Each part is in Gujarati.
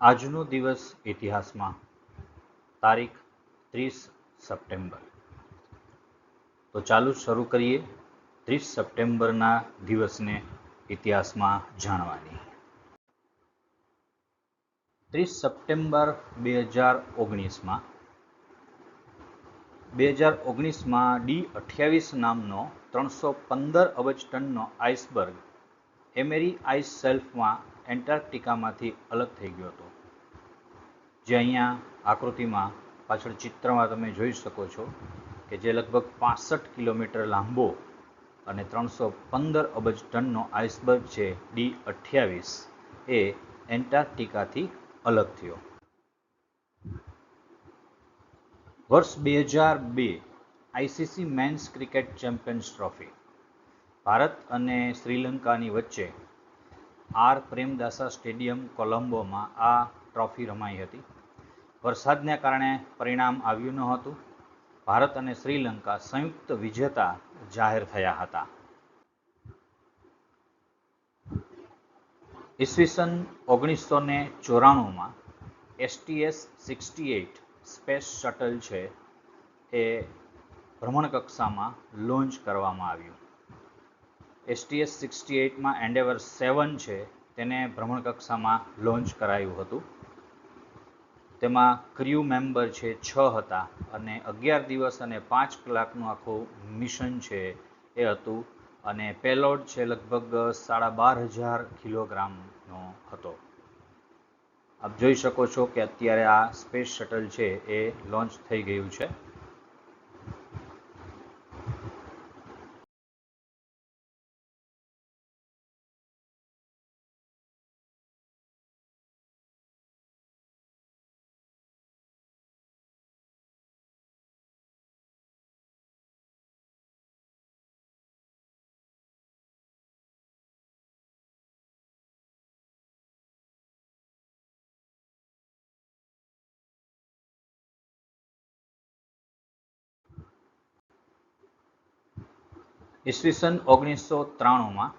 આજનો દિવસ ઇતિહાસમાં. તારીખ ત્રીસ સપ્ટેમ્બર. તો ચાલુ શરૂ કરીએ. ત્રીસ સપ્ટેમ્બરના દિવસને ઇતિહાસમાં જાણવાની. ત્રીસ સપ્ટેમ્બર બે હજાર ઓગણીસમાં. બે હજાર ઓગણીસમાં ડી અઠ્યાવીસ નામનો ત્રણસો પંદર અબજ ટનનો આઇસબર્ગ એમેરી આઇસ સેલ્ફમાં એન્ટાર્કટિકામાંથી અલગ થઈ ગયો હતો, જે અહીંયા આકૃતિમાં પાછળ ચિત્રમાં તમે જોઈ શકો છો કે જે લગભગ પાસઠ કિલોમીટર લાંબો અને ત્રણસો પંદર અબજ ટનનો આઇસબર્ગ છે, ડી અઠ્યાવીસ, એ એન્ટાર્કટિકાથી અલગ થયો. વર્ષ બે હજાર બે ICC men's cricket champions trophy, Bharat અને શ્રીલંકાની વચ્ચે આર પ્રેમદાસા સ્ટેડિયમ કોલંબોમાં આ ટ્રોફી રમાઈ હતી. વરસાદને કારણે પરિણામ આવ્યું ન હતું. ભારત અને શ્રીલંકા સંયુક્ત વિજેતા જાહેર થયા હતા. ઈસવીસન ઓગણીસો ને ચોરાણુંમાં STS sixty eight space shuttle છે એ ભ્રમણકક્ષામાં લોન્ચ કરવામાં આવ્યું. એસટીએસ સિક્સટી એઇટમાં એન્ડેવર સેવન છે, તેને ભ્રમણકક્ષામાં લોન્ચ કરાયું હતું. તેમાં ક્ર્યુ મેમ્બર છે છ હતા અને અગિયાર દિવસ અને પાંચ કલાકનું આખું મિશન છે એ હતું અને પેલોડ છે લગભગ સાડા બાર હજાર કિલોગ્રામનો હતો. આપ જોઈ શકો છો કે અત્યારે આ સ્પેસ શટલ છે એ લોન્ચ થઈ ગયું છે. ઈસવીસન ઓગણીસો ત્રાણુંમાં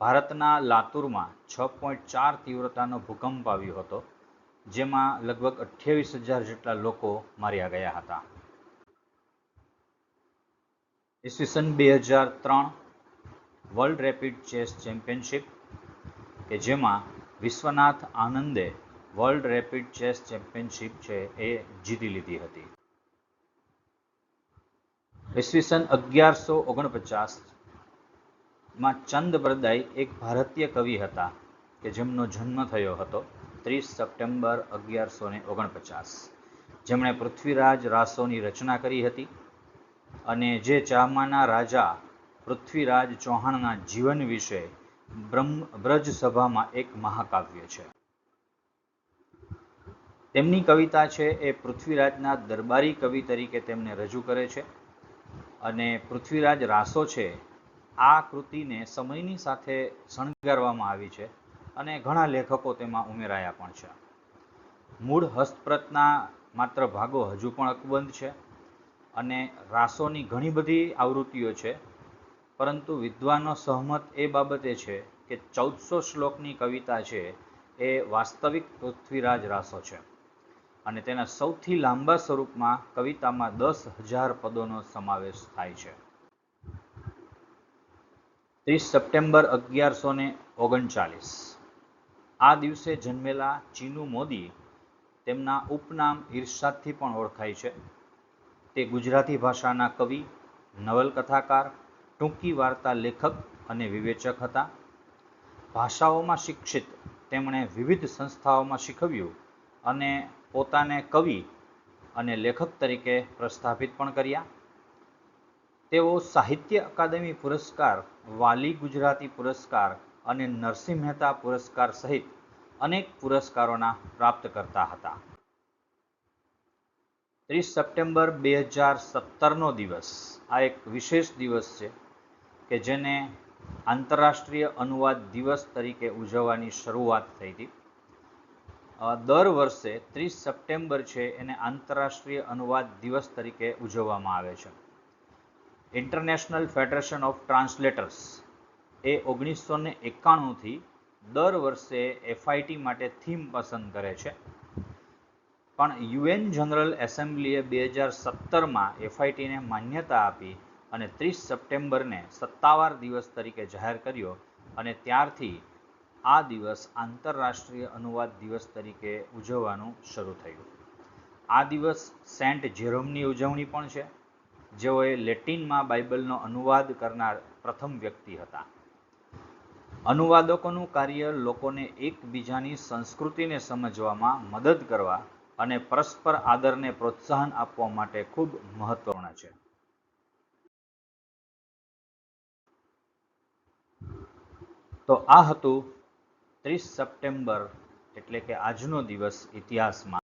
ભારતના લાતુરમાં છ પોઈન્ટ ચાર તીવ્રતાનો ભૂકંપ આવ્યો હતો, જેમાં લગભગ અઠ્યાવીસ હજાર જેટલા લોકો માર્યા ગયા હતા. ઈસવીસન બે હજાર ત્રણ વર્લ્ડ રેપિડ ચેસ ચેમ્પિયનશિપ કે જેમાં વિશ્વનાથ આનંદે વર્લ્ડ રેપિડ ચેસ ચેમ્પિયનશિપ છે એ જીતી લીધી હતી. ઈસવીસન અગિયારસો ઓગણપચાસમાં ચંદ બરદાઈ એક ભારતીય કવિ હતા કે જેમનો જન્મ થયો હતો ત્રીસ સપ્ટેમ્બર અગિયારસો ને ઓગણપચાસ. જેમણે પૃથ્વીરાજ રાસોની રચના કરી હતી અને જે ચામાના રાજા પૃથ્વીરાજ ચૌહાણના જીવન વિશે બ્રહ્મ બ્રજ સભામાં એક મહાકાવ્ય છે. તેમની કવિતા છે એ પૃથ્વીરાજના દરબારી કવિ તરીકે તેમને રજૂ કરે છે. અને પૃથ્વીરાજ રાસો છે, આ કૃતિને સમયની સાથે શણગારવામાં આવી છે અને ઘણા લેખકો તેમાં ઉમેરાયા પણ છે. મૂળ હસ્તપ્રતના માત્ર ભાગો હજુ પણ અકબંધ છે અને રાસોની ઘણી બધી આવૃત્તિઓ છે, પરંતુ વિદ્વાનો સહમત એ બાબતે છે કે ચૌદસો શ્લોકની કવિતા છે એ વાસ્તવિક પૃથ્વીરાજ રાસો છે. અને તેના સૌથી લાંબા સ્વરૂપમાં કવિતામાં દસ હજાર પદોનો સમાવેશ થાય છે. ત્રીસ સપ્ટેમ્બર અગિયારસો ને ઓગણચાલીસ. આ દિવસે જન્મેલા ચીનુ મોદી તેમના ઉપનામ ઈર્ષાદથી પણ ઓળખાય છે. તે ગુજરાતી ભાષાના કવિ, નવલકથાકાર, ટૂંકી વાર્તા લેખક અને વિવેચક હતા. ભાષાઓમાં શિક્ષિત તેમણે વિવિધ સંસ્થાઓમાં શીખવ્યું અને પોતાને કવિ અને લેખક તરીકે પ્રસ્થાપિત પણ કર્યા. તેઓ સાહિત્ય અકાદમી પુરસ્કાર, વાલી ગુજરાતી પુરસ્કાર અને નરસિંહ મહેતા પુરસ્કાર સહિત અનેક પુરસ્કારોના પ્રાપ્ત કરતા હતા. ત્રીસ સપ્ટેમ્બર બે હજાર સત્તરનો દિવસ. આ એક વિશેષ દિવસ છે કે જેને આંતરરાષ્ટ્રીય અનુવાદ દિવસ તરીકે ઉજવવાની શરૂઆત થઈ હતી. દર વર્ષે ત્રીસ સપ્ટેમ્બર છે એને આંતરરાષ્ટ્રીય અનુવાદ દિવસ તરીકે ઉજવવામાં આવે છે. ઇન્ટરનેશનલ ફેડરેશન ઓફ ટ્રાન્સલેટર્સ એ ઓગણીસો ને એકાણુંથી દર વર્ષે એફઆઈટી માટે થીમ પસંદ કરે છે. પણ યુએન જનરલ એસેમ્બલીએ બે હજાર સત્તરમાં એફઆઈટીને માન્યતા આપી અને ત્રીસ સપ્ટેમ્બરને સત્તાવાર દિવસ તરીકે જાહેર કર્યો અને ત્યારથી આ દિવસ આંતરરાષ્ટ્રીય અનુવાદ દિવસ તરીકે ઉજવવાનું શરૂ થયું. આ દિવસ સેન્ટ જેરોમની ઉજવણી પણ છે. જેઓએ લેટિનમાં બાઇબલનો અનુવાદ કરનાર પ્રથમ વ્યક્તિ હતા. અનુવાદકોનું કાર્ય લોકોને એકબીજાની સંસ્કૃતિને સમજવામાં મદદ કરવા અને પરસ્પર આદરને પ્રોત્સાહન આપવા માટે ખૂબ મહત્વપૂર્ણ છે. તો આ હતું ત્રીસ સપ્ટેમ્બર એટલે કે આજનો દિવસ ઇતિહાસમાં.